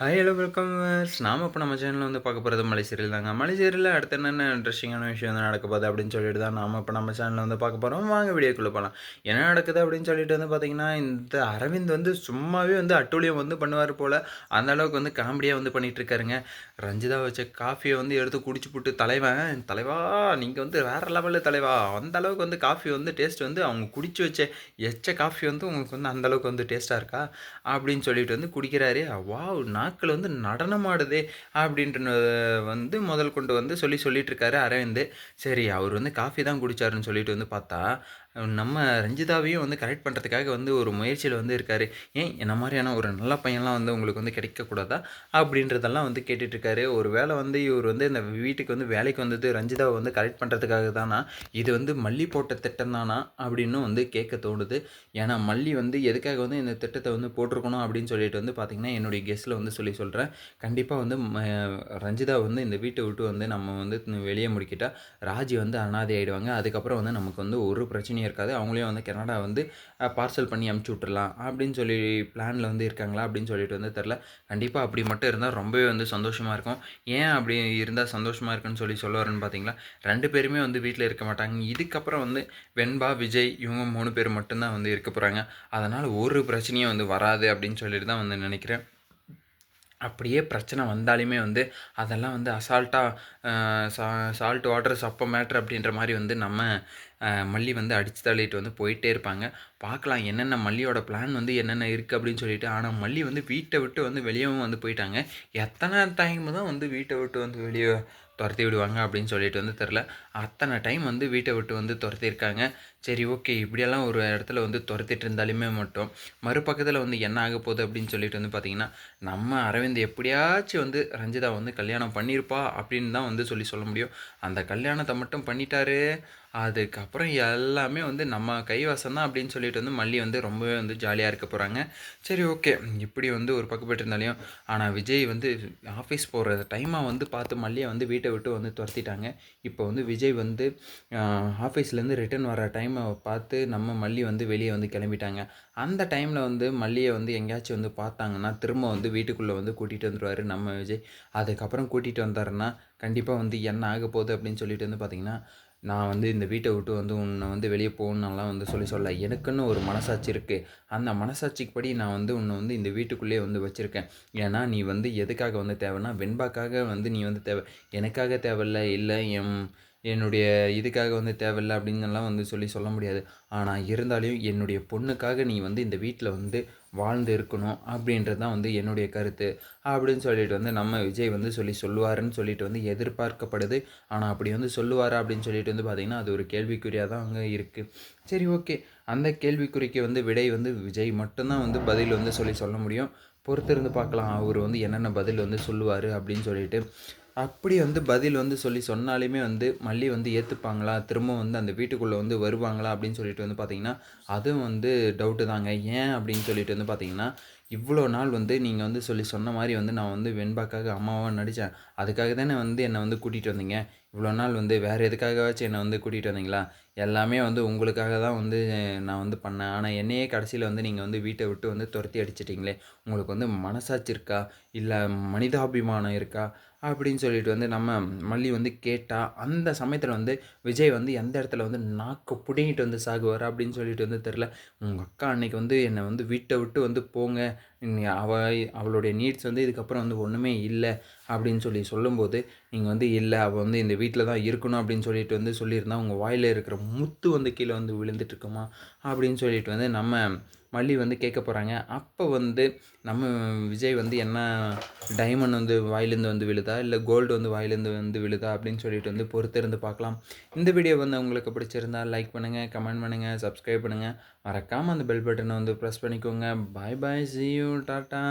Hi hello welcome நாம் இப்போ நம்ம சேனலில் வந்து பார்க்க போகிறது மலை சீரியல் தாங்க. மலை சீரியலில் அடுத்து என்னென்ன இன்ட்ரெஸ்டிங்கான விஷயம் வந்து நடக்க போகுது அப்படின்னு சொல்லிட்டு தான் நாம் இப்போ நம்ம சேனலில் வந்து பார்க்க போகிறோம் வாங்க வீடியோக்குள்ளே போகலாம் என்ன நடக்குது அப்படின்னு சொல்லிட்டு வந்து பார்த்தீங்கன்னா இந்த அரவிந்த் வந்து சும்மாவே வந்து அட்டூழியம் வந்து பண்ணுவார் போல். அந்த அளவுக்கு வந்து காமெடியாக வந்து பண்ணிகிட்ருக்காருங்க ரஞ்சிதா வச்ச காஃபியை வந்து எடுத்து குடிச்சு போட்டு தலைவன் தலைவா நீங்கள் வந்து வேறு லெவலில் தலைவா. அந்த அளவுக்கு வந்து காஃபி வந்து டேஸ்ட் வந்து அவங்க குடிச்சு வச்ச எச்ச காஃபி வந்து உங்களுக்கு வந்து அந்தளவுக்கு வந்து டேஸ்ட்டாக இருக்கா? அப்படின்னு சொல்லிட்டு வந்து குடிக்கிறாரு. நான் நாட்கள் வந்து நடனமாடுதே அப்படின்ற வந்து முதல் கொண்டு வந்து சொல்லி சொல்லிட்டு இருக்காரு அரவிந்த். சரி அவர் வந்து காஃபி தான் குடிச்சாருன்னு சொல்லிட்டு வந்து பார்த்தா நம்ம ரஞ்சிதாவையும் வந்து கரெக்ட் பண்ணுறதுக்காக வந்து ஒரு முயற்சியில் வந்து இருக்கார். ஏன் என்ன மாதிரியான ஒரு நல்ல பையன்லாம் வந்து உங்களுக்கு வந்து கிடைக்கக்கூடாதா? அப்படின்றதெல்லாம் வந்து கேட்டுட்ருக்காரு. ஒரு வேளை வந்து இவர் வந்து இந்த வீட்டுக்கு வந்து வேலைக்கு வந்தது ரஞ்சிதாவை வந்து கரெக்ட் பண்ணுறதுக்காக தானா? இது வந்து மல்லி போட்ட திட்டம் தானா? அப்படின்னு வந்து கேட்க தோணுது. ஏன்னா மல்லி வந்து எதுக்காக வந்து இந்த திட்டத்தை வந்து போட்டிருக்கணும் அப்படின்னு சொல்லிட்டு வந்து பார்த்திங்கன்னா என்னுடைய கெஸ்ட்டில் வந்து சொல்லி சொல்கிறேன் கண்டிப்பாக வந்து ரஞ்சிதா வந்து இந்த வீட்டை விட்டு வந்து நம்ம வந்து வெளியே முடிக்கிட்டால் ராஜி வந்து அனாதை ஆகிடுவாங்க அதுக்கப்புறம் வந்து நமக்கு வந்து ஒரு பிரச்சனையும் இருக்காது அவங்களையும் வந்து கனடா வந்து பார்சல் பண்ணி அமுச்சு விட்றலாம் அப்படின்னு சொல்லி பிளானில் வந்து இருக்காங்களா? அப்படின்னு சொல்லிட்டு வந்து தெரில கண்டிப்பாக அப்படி மட்டும் இருந்தால் ரொம்பவே வந்து சந்தோஷமாக இருக்கும். ஏன் அப்படி இருந்தால் சந்தோஷமாக இருக்குன்னு சொல்லி சொல்ல வரேன்னு பார்த்தீங்களா ரெண்டு பேருமே வந்து வீட்டில் இருக்க மாட்டாங்க. இதுக்கப்புறம் வந்து வெண்பா விஜய் இவங்க மூணு பேர் மட்டும்தான் வந்து இருக்க போகிறாங்க அதனால் ஒரு பிரச்சனையும் வந்து வராது அப்படின்னு சொல்லிட்டு தான் வந்து நினைக்கிறேன். அப்படியே பிரச்சனை வந்தாலுமே வந்து அதெல்லாம் வந்து அசால்ட்டாக சா சால்ட் வாட்டர் சப்ப மேட்ரு அப்படின்ற மாதிரி வந்து நம்ம மல்லி வந்து அடித்து தள்ளிட்டு வந்து போயிட்டே இருப்பாங்க. பார்க்கலாம் என்னென்ன மல்லியோட பிளான் வந்து என்னென்ன இருக்குது அப்படின்னு சொல்லிட்டு. ஆனால் மல்லி வந்து வீட்டை விட்டு வந்து வெளியவும் வந்து போயிட்டாங்க. எத்தனை டைம் தான் வந்து வீட்டை விட்டு வந்து வெளியே துரத்தி விடுவாங்க அப்படின்னு சொல்லிட்டு வந்து தெரில அத்தனை டைம் வந்து வீட்டை விட்டு வந்து துரத்திருக்காங்க சரி ஓகே இப்படியெல்லாம் ஒரு இடத்துல வந்து துரத்திட்டு இருந்தாலுமே மட்டும் மறுபக்கத்தில் வந்து என்ன ஆக போகுது அப்படின்னு சொல்லிட்டு வந்து பார்த்திங்கன்னா நம்ம அரவிந்த் எப்படியாச்சும் வந்து ரஞ்சிதா வந்து கல்யாணம் பண்ணியிருப்பா அப்படின்னு தான் வந்து சொல்லி சொல்ல முடியும். அந்த கல்யாணத்தை மட்டும் பண்ணிட்டாரு. அதுக்கப்புறம் எல்லாமே வந்து நம்ம கைவசம் தான் அப்படின்னு சொல்லிட்டு வந்து மல்லி வந்து ரொம்பவே வந்து ஜாலியாக இருக்க போகிறாங்க சரி ஓகே இப்படி வந்து ஒரு பக்கப்பட்டு இருந்தாலையும் ஆனால் விஜய் வந்து ஆஃபீஸ் போகிற டைமாக வந்து பார்த்து மல்லியை வந்து வீட்டை விட்டு வந்து துரத்திட்டாங்க. இப்போ வந்து விஜய் வந்து ஆஃபீஸ்லேருந்து ரிட்டர்ன் வர டைமை பார்த்து நம்ம மல்லி வந்து வெளியே வந்து கிளம்பிட்டாங்க. அந்த டைமில் வந்து மல்லியை வந்து எங்கேயாச்சும் வந்து பார்த்தாங்கன்னா திரும்ப வந்து வீட்டுக்குள்ளே வந்து கூட்டிகிட்டு வந்துடுவார் நம்ம விஜய். அதுக்கப்புறம் கூட்டிகிட்டு வந்தாருன்னா கண்டிப்பாக வந்து என்ன ஆக போகுது அப்படின்னு சொல்லிட்டு வந்து பார்த்திங்கன்னா நான் வந்து இந்த வீட்டை விட்டு வந்து உன்னை வந்து வெளியே போகணுன்னெல்லாம் வந்து சொல்லி சொல்ல. எனக்குன்னு ஒரு மனசாட்சி இருக்குது அந்த மனசாட்சிக்கு படி நான் வந்து உன்னை வந்து இந்த வீட்டுக்குள்ளேயே வந்து வச்சுருக்கேன். ஏன்னா நீ வந்து எதுக்காக வந்து தேவைன்னா வெண்பாக்காக வந்து நீ வந்து தேவை. எனக்காக தேவையில்ல இல்லை என் என்னுடைய இதுக்காக வந்து தேவையில்லை அப்படின்னுலாம் வந்து சொல்லி சொல்ல முடியாது. ஆனால் இருந்தாலும் என்னுடைய பொண்ணுக்காக நீ வந்து இந்த வீட்டில் வந்து வாழ்ந்து இருக்கணும் அப்படின்றது தான் வந்து என்னுடைய கருத்து. அப்படின்னு சொல்லிட்டு வந்து நம்ம விஜய் வந்து சொல்லி சொல்லுவாருன்னு சொல்லிட்டு வந்து எதிர்பார்க்கப்படுது. ஆனால் அப்படி வந்து சொல்லுவாரா அப்படின்னு சொல்லிட்டு வந்து பார்த்திங்கன்னா அது ஒரு கேள்விக்குறியாக தான் அங்கே இருக்குது சரி ஓகே. அந்த கேள்விக்குறிக்கு வந்து விடை வந்து விஜய் மட்டும்தான் வந்து பதில் வந்து சொல்லி சொல்ல முடியும். பொறுத்திருந்து பார்க்கலாம். அவர் வந்து என்னென்ன பதில் வந்து சொல்லுவார் அப்படின்னு சொல்லிட்டு. அப்படி வந்து பதில் வந்து சொல்லி சொன்னாலுமே வந்து மல்லி வந்து ஏற்றுப்பாங்களா திரும்ப வந்து அந்த வீட்டுக்குள்ளே வந்து வருவாங்களா? அப்படின்னு சொல்லிட்டு வந்து பார்த்திங்கன்னா அதுவும் வந்து டவுட்டு தாங்க. ஏன் அப்படின்னு சொல்லிட்டு வந்து பார்த்திங்கன்னா இவ்வளோ நாள் வந்து நீங்கள் வந்து சொல்லி சொன்ன மாதிரி வந்து நான் வந்து வெண்பாக்காக அம்மாவாக நடித்தேன் அதுக்காக தானே வந்து என்னை வந்து கூட்டிகிட்டு வந்தீங்க? இவ்வளோ நாள் வந்து வேறு எதுக்காகவாச்சும் என்னை வந்து கூட்டிகிட்டு வந்தீங்களா? எல்லாமே வந்து உங்களுக்காக தான் வந்து நான் வந்து பண்ணேன். ஆனால் என்னையே கடைசியில் வந்து நீங்கள் வந்து வீட்டை விட்டு வந்து துரத்தி அடிச்சிட்டிங்களே. உங்களுக்கு வந்து மனசாட்சி இருக்கா? இல்லை மனிதாபிமானம் இருக்கா? அப்படின்னு சொல்லிட்டு வந்து நம்ம மல்லி வந்து கேட்டால் அந்த சமயத்தில் வந்து விஜய் வந்து எந்த இடத்துல வந்து நாக்கு பிடிங்கிட்டு வந்து சாகுவார் அப்படின்னு சொல்லிட்டு வந்து தெரில உங்கள் அக்கா அன்னைக்கு வந்து என்னை வந்து வீட்டை விட்டு வந்து போங்க. அவ அவளுடைய நீட்ஸ் வந்து இதுக்கப்புறம் வந்து ஒன்றுமே இல்லை. அப்படின்னு சொல்லி சொல்லும்போது நீங்கள் வந்து இல்லை அவள் வந்து இந்த வீட்டில் தான் இருக்கணும் அப்படின்னு சொல்லிட்டு வந்து சொல்லியிருந்தா உங்கள் வாயில் இருக்கிற முத்து வந்து கீழே வந்து விழுந்துட்டுருக்குமா? அப்படின்னு சொல்லிட்டு வந்து நம்ம மல்லி வந்து கேட்க போகிறாங்க அப்போ வந்து நம்ம விஜய் வந்து என்ன டைமண்ட் வந்து வாயிலேருந்து வந்து விழுதா? இல்லை கோல்டு வந்து வாயிலேருந்து வந்து விழுதா? அப்படின்னு சொல்லிட்டு வந்து பொறுத்திருந்து பார்க்கலாம். இந்த வீடியோ வந்து உங்களுக்கு பிடிச்சிருந்தா லைக் பண்ணுங்கள் கமெண்ட் பண்ணுங்கள் சப்ஸ்கிரைப் பண்ணுங்கள் மறக்காமல் அந்த பெல் பட்டனை வந்து ப்ரெஸ் பண்ணிக்கோங்க. Bye bye see you tata.